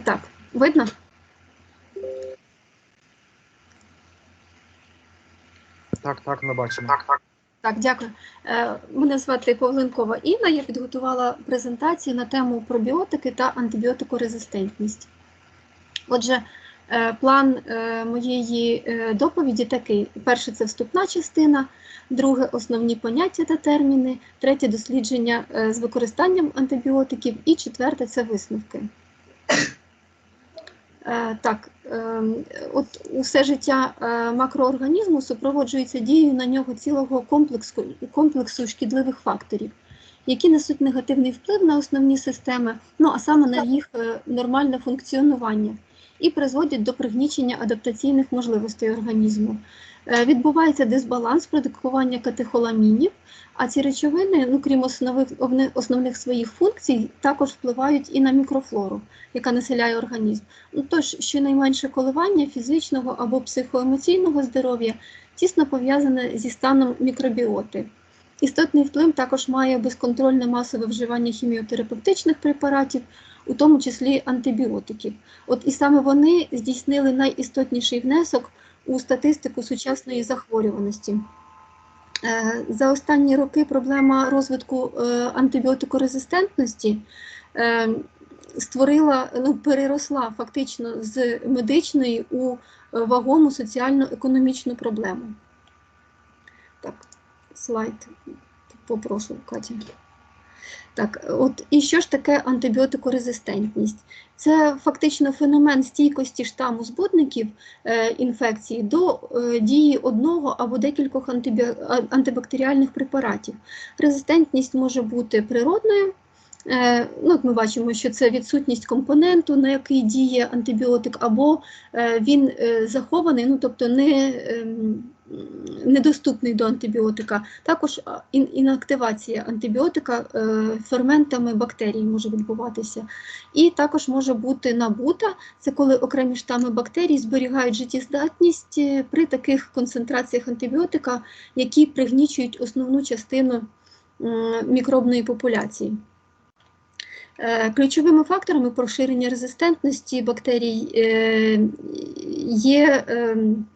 Так, видно? Так, так, ми бачимо. Так, так. Так, дякую. Е, Мене звати Павленкова Інна. Я підготувала презентацію на тему пробіотики та антибіотикорезистентність. Отже, е, план е, моєї доповіді такий: перше це вступна частина, друге основні поняття та терміни, третє дослідження з використанням антибіотиків, і четверте це висновки. Е, Так, ем, от усе життя е, макроорганізму супроводжується дією на нього цілого комплексу, комплексу шкідливих факторів, які несуть негативний вплив на основні системи, ну а саме на їх е, нормальне функціонування, і призводять до пригнічення адаптаційних можливостей організму. Е, Відбувається дисбаланс продукування катехоламінів, а ці речовини, ну крім основних, основних своїх функцій, також впливають і на мікрофлору, яка населяє організм. Ну, Тож, щонайменше коливання фізичного або психоемоційного здоров'я тісно пов'язане зі станом мікробіоти. Істотний вплив також має безконтрольне масове вживання хіміотерапевтичних препаратів, у тому числі антибіотиків. От і саме вони здійснили найістотніший внесок у статистику сучасної захворюваності. Е, За останні роки проблема розвитку е, антибіотикорезистентності е, створила, ну, переросла фактично з медичної у вагому соціально-економічну проблему. Так, слайд попрошу, Катя. Так, от і що ж таке антибіотикорезистентність? Це фактично феномен стійкості штаму збудників е, інфекції до е, дії одного або декількох антибі... антибактеріальних препаратів. Резистентність може бути природною. Е, ну, ми бачимо, що це відсутність компоненту, на який діє антибіотик, або е, він е, захований, ну тобто не, ем, недоступний до антибіотика. Також інактивація антибіотика е, ферментами бактерій може відбуватися. І також може бути набута, це коли окремі штами бактерій зберігають життєздатність е, при таких концентраціях антибіотика, які пригнічують основну частину мікробної популяції. Е, Ключовими факторами поширення резистентності бактерій є ем,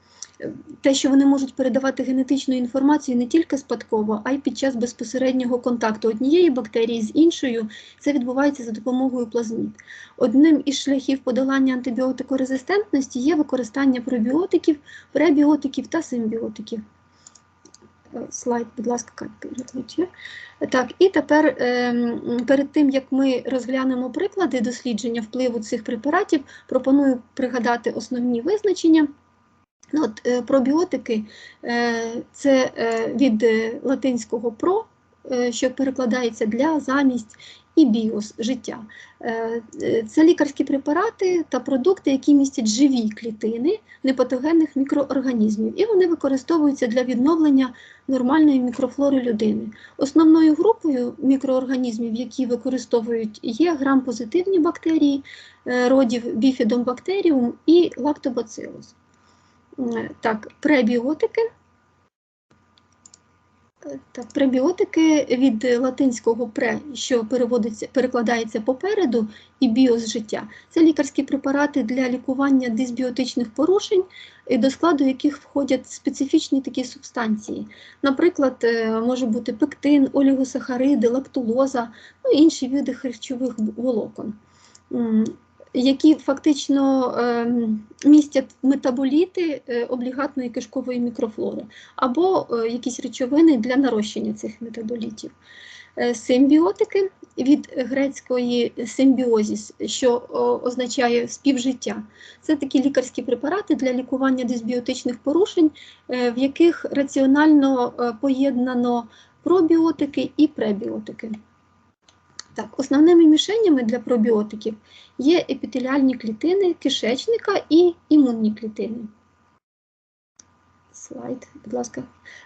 те, що вони можуть передавати генетичну інформацію не тільки спадково, а й під час безпосереднього контакту однієї бактерії з іншою. Це відбувається за допомогою плазмід. Одним із шляхів подолання антибіотикорезистентності є використання пробіотиків, пребіотиків та симбіотиків. Е, Слайд, будь ласка, Так, і тепер ем, перед тим як ми розглянемо приклади дослідження впливу цих препаратів, пропоную пригадати основні визначення. Ну, От, е, пробіотики е, це е, від латинського про, що перекладається для замість і біос життя. Це лікарські препарати та продукти, які містять живі клітини непатогенних мікроорганізмів, і вони використовуються для відновлення нормальної мікрофлори людини. Основною групою мікроорганізмів, які використовують, є грам-позитивні бактерії, родів біфідомбактеріум і лактобацилус. Так, пребіотики. Так, пребіотики від латинського пре, що переводиться, перекладається попереду, і біос життя. Це лікарські препарати для лікування дисбіотичних порушень, до складу яких входять специфічні такі субстанції. Наприклад, е, може бути пектин, олігосахариди, лактулоза, ну інші види харчових волокон. Які фактично ем, містять метаболіти е, облігатної кишкової мікрофлори або е, якісь речовини для нарощення цих метаболітів. Е, Симбіотики від грецької симбіозіс, що означає співжиття. Це такі лікарські препарати для лікування дисбіотичних порушень, в яких раціонально поєднано пробіотики і пребіотики. Так, основними мішенями для пробіотиків є епітеліальні клітини кишечника і імунні клітини. Слайд, будь ласка.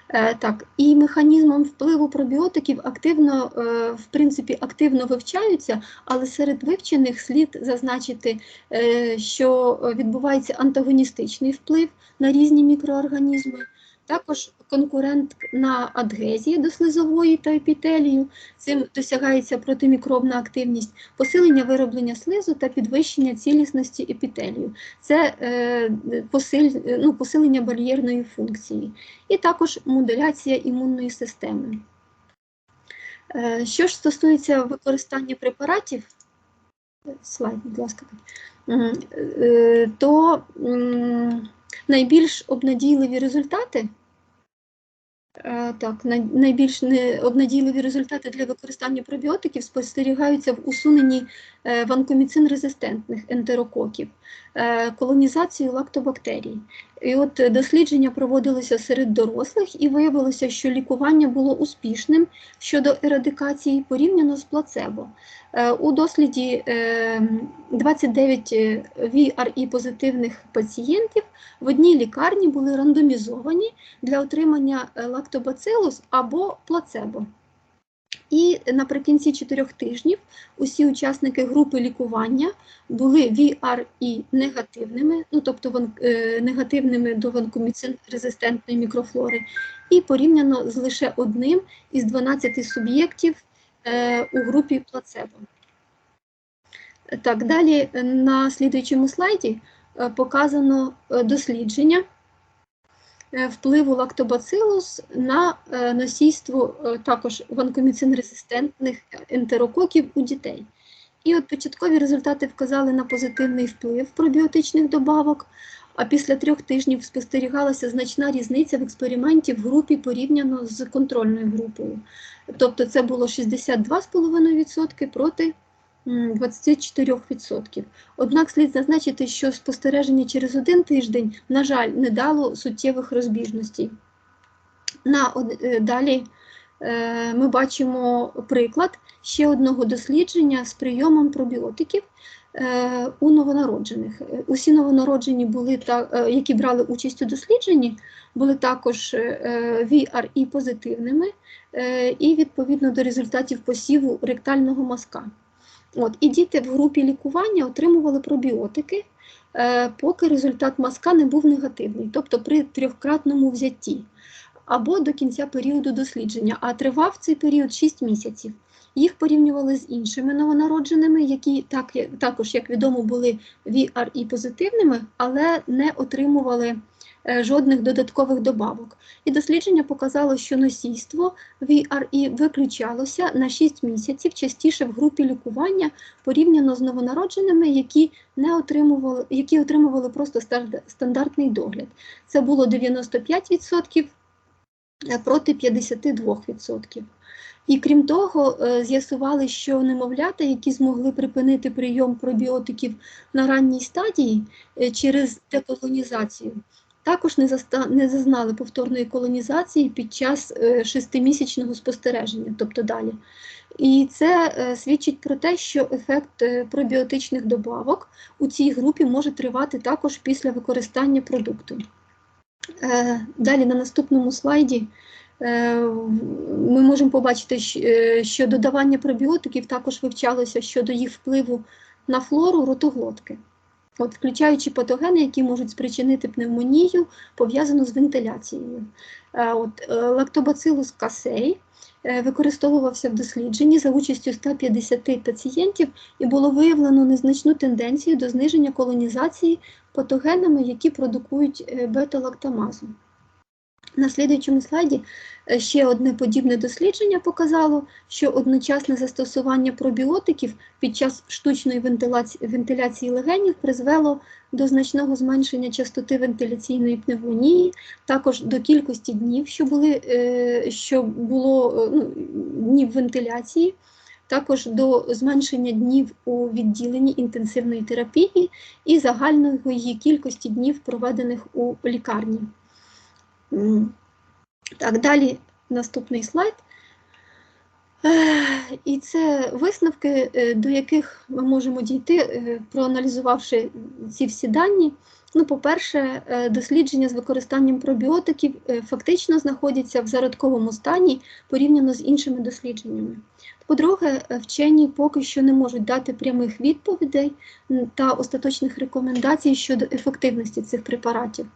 Е, так, і механізмом впливу пробіотиків активно, е, в принципі, активно вивчаються, але серед вивчених слід зазначити, е, що відбувається антагоністичний вплив на різні мікроорганізми. Також конкурентна адгезія до слизової та епітелію. Цим досягається протимікробна активність, посилення вироблення слизу та підвищення цілісності епітелію. Це е, посиль, ну, посилення бар'єрної функції. І також модуляція імунної системи. Е, Що ж стосується використання препаратів, слайд, будь ласка, Е, то м, найбільш обнадійливі результати. Е, Так, найбільш необнадійливі результати для використання пробіотиків спостерігаються в усуненні е, ванкоміцин-резистентних ентерококів, е, колонізації лактобактерій. І от е, дослідження проводилися серед дорослих і виявилося, що лікування було успішним щодо ерадикації порівняно з плацебо. Е, У досліді е, 29 VRE позитивних пацієнтів в одній лікарні були рандомізовані для отримання е, лактобацилус або плацебо. І наприкінці чотирьох тижнів усі учасники групи лікування були VRE негативними, ну тобто е, негативними до ванкоміцин-резистентної мікрофлори, і порівняно з лише одним із 12 суб'єктів е, у групі плацебо. Так, далі е, на слідуючому слайді показано дослідження впливу лактобацилус на е, носійство е, також ванкоміцин-резистентних ентерококів у дітей. І от початкові результати вказали на позитивний вплив пробіотичних добавок, а після трьох тижнів спостерігалася значна різниця в експерименті в групі порівняно з контрольною групою. Тобто це було 62,5% проти 24%. Однак слід зазначити, що спостереження через один тиждень, на жаль, не дало суттєвих розбіжностей. На, е, далі е, ми бачимо приклад ще одного дослідження з прийомом пробіотиків е, у новонароджених. Усі новонароджені, були які брали участь у дослідженні, були також VRE позитивними е, і відповідно до результатів посіву ректального мазка. От, і діти в групі лікування отримували пробіотики, е, поки результат мазка не був негативний, тобто при трьохкратному взятті або до кінця періоду дослідження, а тривав цей період 6 місяців. Їх порівнювали з іншими новонародженими, які так, також, як відомо, були VRE позитивними, але не отримували жодних додаткових добавок. І дослідження показало, що носійство VRE виключалося на 6 місяців частіше в групі лікування порівняно з новонародженими, які не отримували, які отримували просто стандартний догляд. Це було 95% е, проти 52%. І крім того, е, з'ясували, що немовлята, які змогли припинити прийом пробіотиків на ранній стадії е, через деколонізацію, також не, заста... не зазнали повторної колонізації під час е, шестимісячного спостереження, тобто далі. І це е, свідчить про те, що ефект е, пробіотичних добавок у цій групі може тривати також після використання продукту. Далі на наступному слайді ми можемо побачити, що додавання пробіотиків також вивчалося щодо їх впливу на флору ротоглотки, включаючи патогени, які можуть спричинити пневмонію, пов'язану з вентиляцією. Е, От, е, лактобацилус касей е, використовувався в дослідженні за участю 150 пацієнтів і було виявлено незначну тенденцію до зниження колонізації патогенами, які продукують бета-лактамазу. На слідуючому слайді е, ще одне подібне дослідження показало, що одночасне застосування пробіотиків під час штучної вентиляції, легенів призвело до значного зменшення частоти вентиляційної пневмонії, також до кількості днів, що, були, е, що було е, ну, днів вентиляції, також до зменшення днів у відділенні інтенсивної терапії і загальної кількості днів, проведених у лікарні. Так, далі наступний слайд. І це висновки, е, до яких ми можемо дійти, е, проаналізувавши ці всі дані. Ну, по-перше, е, дослідження з використанням пробіотиків фактично знаходяться в зародковому стані порівняно з іншими дослідженнями. По-друге, вчені поки що не можуть дати прямих відповідей та остаточних рекомендацій щодо ефективності цих препаратів.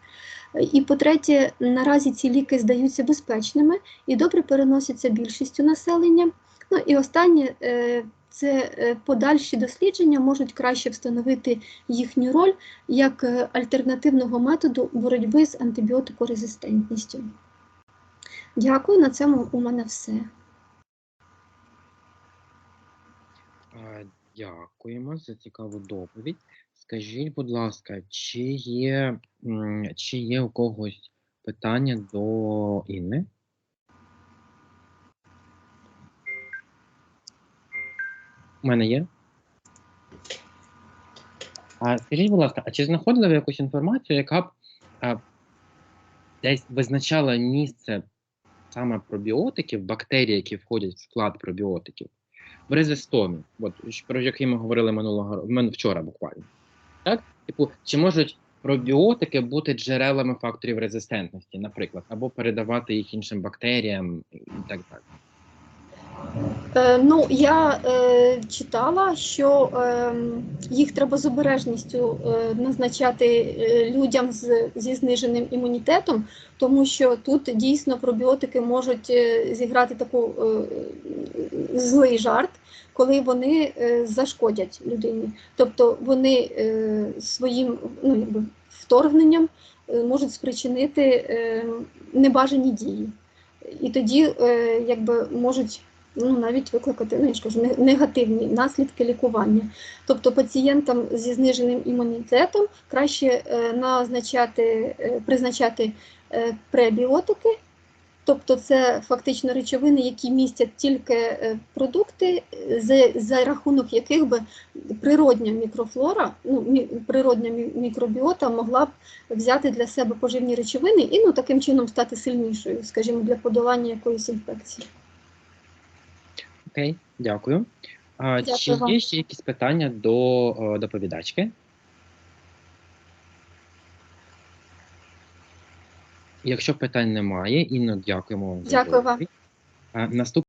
І по-третє, наразі ці ліки здаються безпечними і добре переносяться більшістю населення. Ну і останнє е, це е, подальші дослідження можуть краще встановити їхню роль як е, альтернативного методу боротьби з антибіотикорезистентністю. Дякую, на цьому у мене все. Дякуємо за цікаву доповідь. Скажіть, будь ласка, чи є, чи є у когось питання до Інни? У мене є. А скажіть, будь ласка, а чи знаходили ви якусь інформацію, яка б а, десь визначала місце саме пробіотиків, бактерій, які входять в склад пробіотиків? в резистомі, от про який ми говорили минулого ро- мен- вчора буквально. Так? Типу, чи можуть пробіотики бути джерелами факторів резистентності, наприклад, або передавати їх іншим бактеріям і так далі. Е, ну, я е, читала, що е, їх треба з обережністю е, назначати е, людям з, зі зниженим імунітетом, тому що тут дійсно пробіотики можуть е, зіграти таку е, злий жарт, коли вони е, зашкодять людині. Тобто вони е, своїм ну, вторгненням можуть спричинити е, небажані дії. І тоді е, якби можуть ну, навіть викликати ну, я кажу, негативні наслідки лікування. Тобто пацієнтам зі зниженим імунітетом краще е, назначати, е, призначати е, пребіотики, тобто це фактично речовини, які містять тільки продукти, за, за рахунок яких би природня мікрофлора, ну, природня мікробіота могла б взяти для себе поживні речовини і ну, таким чином стати сильнішою, скажімо, для подолання якоїсь інфекції. Окей, дякую. А, Дякую чи вам. є ще якісь питання до е, доповідачки? Якщо питань немає, Інно, дякуємо вам за Дякую вам. доповідь. Наступ...